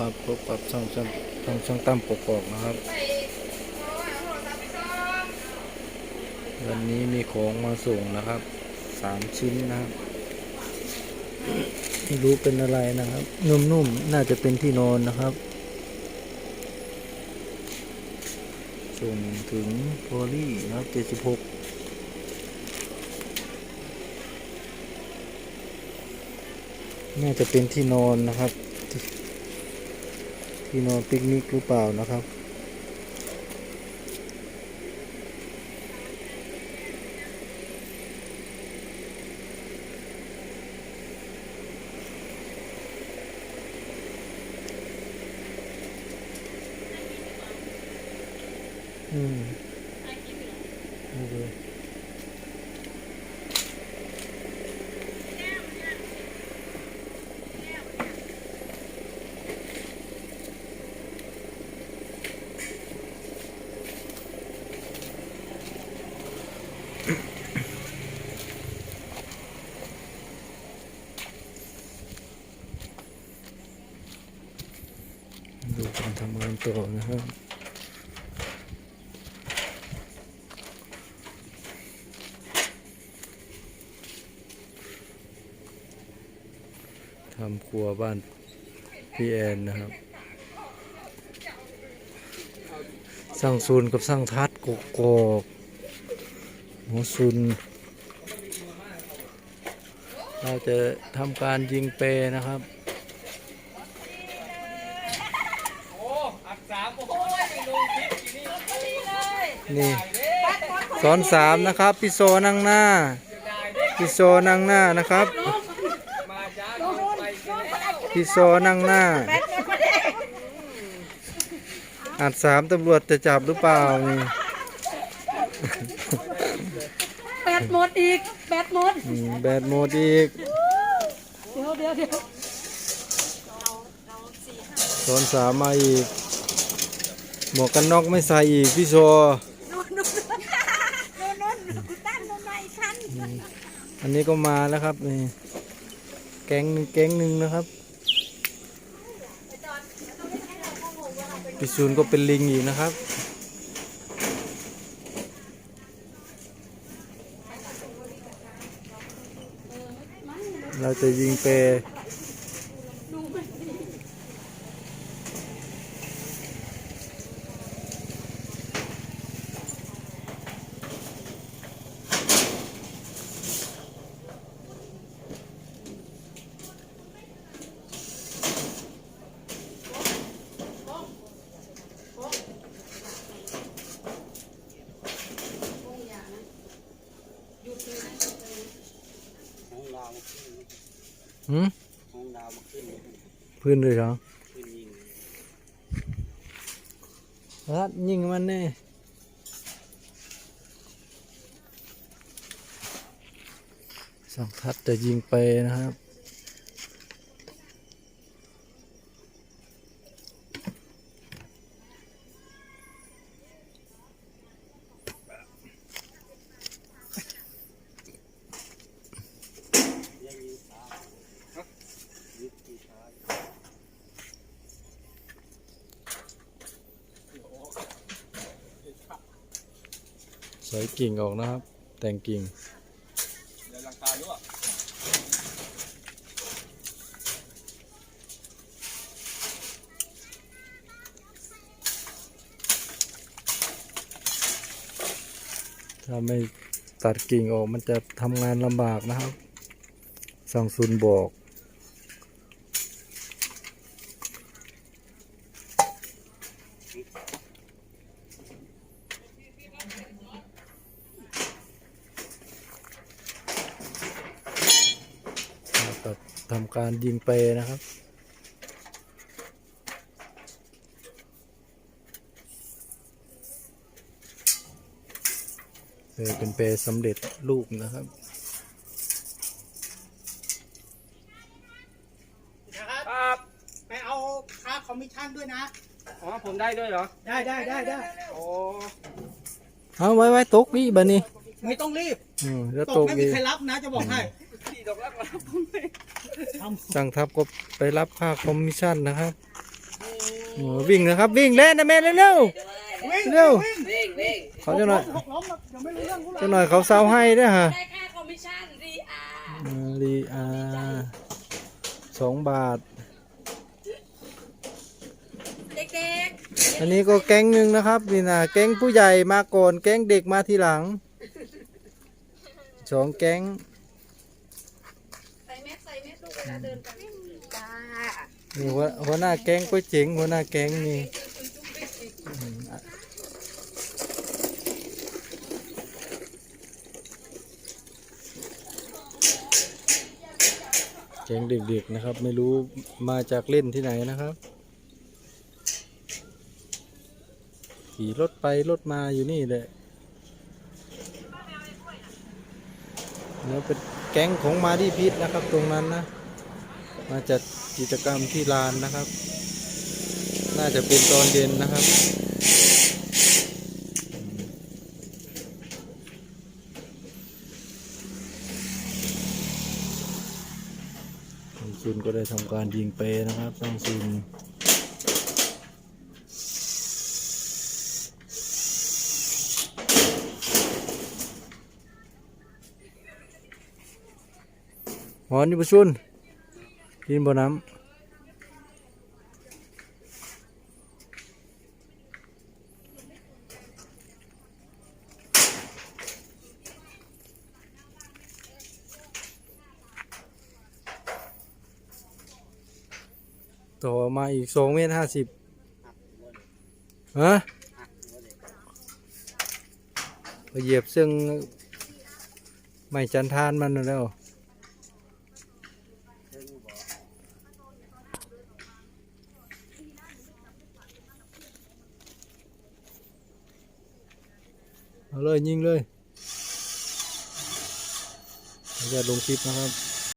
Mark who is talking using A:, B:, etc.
A: ครับพบกับช่องช่างช่างช่างตั้มปกกอกนะครับ วันนี้มีของมาส่งนะครับสามชิ้นนะครับไม่รู้เป็นอะไรนะครับ นุ่มๆ น่าจะเป็นที่นอนนะครับ ส่งถึงโพลี่นะครับเจ็ดสิบหกน่าจะเป็นที่นอนนะครับ ที่นอนปิกนิกหรือเปล่านะครับ อืมโอเคดูการทำงาน ต่อนะครับทำครัวบ้านพี่แอนนะครับ สร้างซูนกับสร้างทัดกกอกหัวซุนเราจะทำการยิงเปนะครับ นี่ซ้อนสามนะครับพี่โซนั่งหน้าพี่โซนั่งหน้านะครับพี่โซนั่งหน้าอาจสามตำรวจจะจับหรือเปล่านี่
B: แบตหมดอีกแบตหมด
A: อืมแบดโหมดอีก
B: เดี๋ยวเดี๋ยวเดี๋ยว
A: โซนสามมาอีก หมวกกันน็อกไม่ใส่อีกพี่โซ
B: นู่นนู่นนู่นนู่นตั้นลงมาอีกคัน
A: อันนี้ก็มาแล้วครับนี่แก๊งหนึ่งแก๊งหนึ่งนะครับพี่ซูนก็เป็นลิงอีกนะครับเราจะยิงเป รหืมพื้นเลยเหรอรัดยิงมันแน่สองทัดจะยิงไปนะครับ สอยกิ่งออกนะครับ แต่งกิ่งถ้าไม่ตัดกิ่งออกมันจะทำงานลำบากนะครับสังซุนบอก ตัด ทำการยิงเปรนะครับ เปรเป็นเปรสำเร็จรูปนะครับ
C: ครับไปเอาค่าคอมมิชชั่นด้วยนะ
D: อ๋อ ผมได้ด้วยเหรอ
C: ได้ได้ได้ได้
D: โอ้
A: เอาไว้ไว้ตกนี่บันนี้
C: ไม่ต้องรีบ
A: อืมแล้ว
C: ต
A: ต
C: ก
A: ก
C: ไม่มี
A: อีก
C: ใครรับนะจะบอกให้
D: ที่ดอกรักมาผมไม่
C: ทำ
A: สั่งทับก็ไปรับค่าคอมมิชชั่นนะครับโอ้วิ่งนะครับวิ่งเล่นนะแม่เร็วเร็ว
C: วิ่ง
A: เร็ว
C: วิ่ง
B: วิ่งวิ่ง
A: ๆเขาจะหน่อย
C: หกล้มเดี๋ยวไม่รู้เรื่องรู้
A: จะ
C: ราว
A: หน่อยเขาเซาให้ด้วยฮะ
B: ได้ค่าคอมมิชชั่นรีอาร์
A: อ่ารีอาสองบาท
B: เด็ก
A: อันนี้ก็แก๊งหนึ่งนะครับนี่นะแก๊งผู้ใหญ่มาก่อนแก๊งเด็กมาทีหลังสองแก๊ง
B: ๆใส่แมสใส่แมสลูกเวลาเดิ นี่
A: หัวหัวหน้าแก๊งก็เจ๋งหัวหน้าแก๊งนี่แก๊งเด็กๆนะครับ ไม่รู้มาจากเล่นที่ไหนนะครับ ขี่รถไปรถมาอยู่นี่แหละแล้วเป็นแก๊งของมาดีพิษนะครับตรงนั้นนะ มาจัดกิจกรรมที่ลานนะครับ น่าจะเป็นตอนเย็นนะครับซุนก็ได้ทำการยิงเปนะครับทางซุนหอนอยู่ประชุน กินบ่น้ำต่อมาอีกสองเมตรห้าสิบฮะไปเหยียบซึ่งไม่จันทานมันแล้ว เอาเลยยิงเลยจะลงคลิปนะครับ